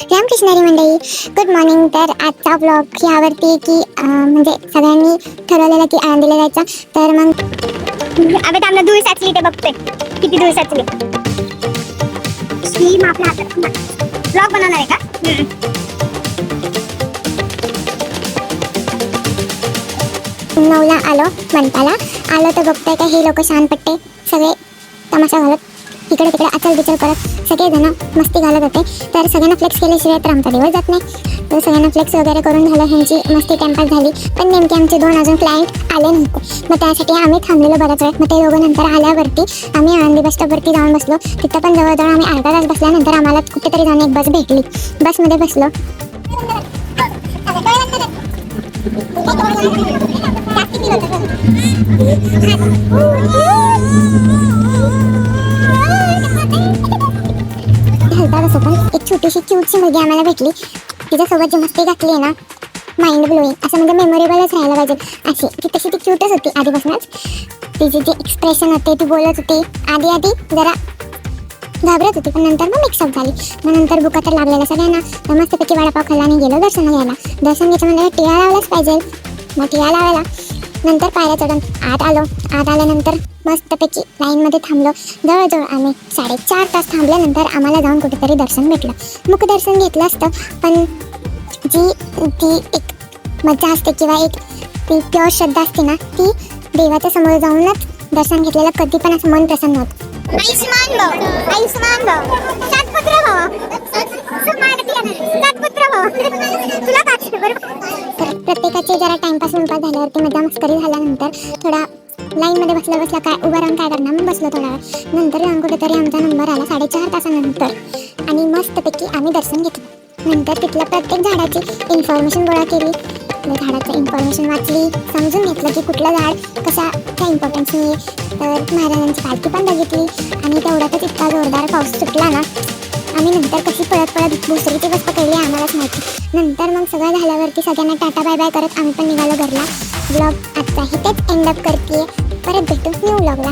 रामकृष्णारी मंडळी good morning तर आजचा ब्लॉग यावरती की म्हणजे सगळ्यांनी ठरवलेलं की आनंदीला जायचा. तर मग अबे थांबला धूळ साचली ते बघते किती धूळ साचली. श्री आपल्या हातात ब्लॉग बनवणार आहे का? नऊला आलो मनपाला. आलो तर बघतोय का हे लोक शान पट्टे सगळे तमाशा घालत. इकडे तिकडे अचल बिचल करत सगळेजण मस्ती घालत होते. तर सगळ्यांना फ्लेक्स केल्याशिवाय तर आमचा दिवस जात नाही. तर सगळ्यांना फ्लेक्स वगैरे करून झालं ह्यांची मस्ती टाइमपास झाली. पण नेमके आमचे दोन अजून क्लायंट आले नव्हते. मग त्यासाठी आम्ही थांबलेलो बऱ्याच वेळ. मग ते दोघं नंतर आल्यावरती आम्ही आनंदी बस स्टॉपवरती जाऊन बसलो. तिथं पण जवळजवळ आम्ही अर्धा तास बसल्यानंतर आम्हाला कुठेतरी जाऊन एक बस भेटली. बसमध्ये बसलो. Oh, एक छोटीशी क्यूटशी मुलगी आम्हाला भेटली. तिच्यासोबत जी मस्ती घातली आहे ना माइंड ब्लोईंग असं म्हणजे मेमोरेबलच राहायला पाहिजे. अशी ती तशी ती क्यूटच होती आधीपासूनच. तिचे जे एक्सप्रेशन होते ती बोलत होती आधी आधी जरा घाबरत होती पण नंतर मग मिक्सअप झाली. मग नंतर बुका तर लागलेला सगळ्यांना. तर मस्तपैकी वडापाव खाल्ला आणि गेलो दर्शन घ्यायला दर्शन घ्यायचं म्हणजे टिळा लावलाच पाहिजे. मग टिळा लावायला. नंतर पायऱ्या चढून आत आलो. आत आल्यानंतर मस्तपैकी लाईनमध्ये थांबलो. जवळजवळ आम्ही साडेचार तास थांबल्यानंतर आम्हाला जाऊन कुठेतरी दर्शन भेटलं. मुखदर्शन घेतलं असतं पण जी ती एक मजा असते किंवा एक ती प्युअर श्रद्धा असते ना ती देवाच्या समोर जाऊनच दर्शन घेतलेलं कधी पण असं मन प्रसन्न होतं. आयुष्मान भाऊ आयुष्मान भाऊ सातपुत्र भाऊ सातपुत्र भाऊ तुला काय तर प्रत्येकाचे जरा टाइमपास विमपास झाल्यावरती मजा मस्करी झाल्यानंतर थोडा लाईनमध्ये बसल्या बसल्या काय उभं राहून काय करणार? मग बसलो थोडा वेळ. नंतर जाऊन कुठेतरी आमचा नंबर आला साडेचार तासानंतर. आणि मस्तपैकी आम्ही दर्शन घेतलं. नंतर तिथल्या प्रत्येक झाडाची इन्फॉर्मेशन गोळा केली. झाडाचं इन्फॉर्मेशन वाचली. समजून घेतलं की कुठलं झाड इम्पॉर्टन्स इम्पॉर्टन्सनी तर महाराजांची पालखी पण बघितली. आणि तेवढ्यातच इतका जोरदार पाऊस सुटला ना. आम्ही नंतर कशी पळत पळत दुसरी दिवस पकडली आम्हालाच माहिती. नंतर मग सगळं झाल्यावरती सगळ्यांना टाटा बाय बाय करत आम्ही पण निघालो घरला. ब्लॉग आजचा इथेच एंड अप करते परत भेटू न्यू ब्लॉगला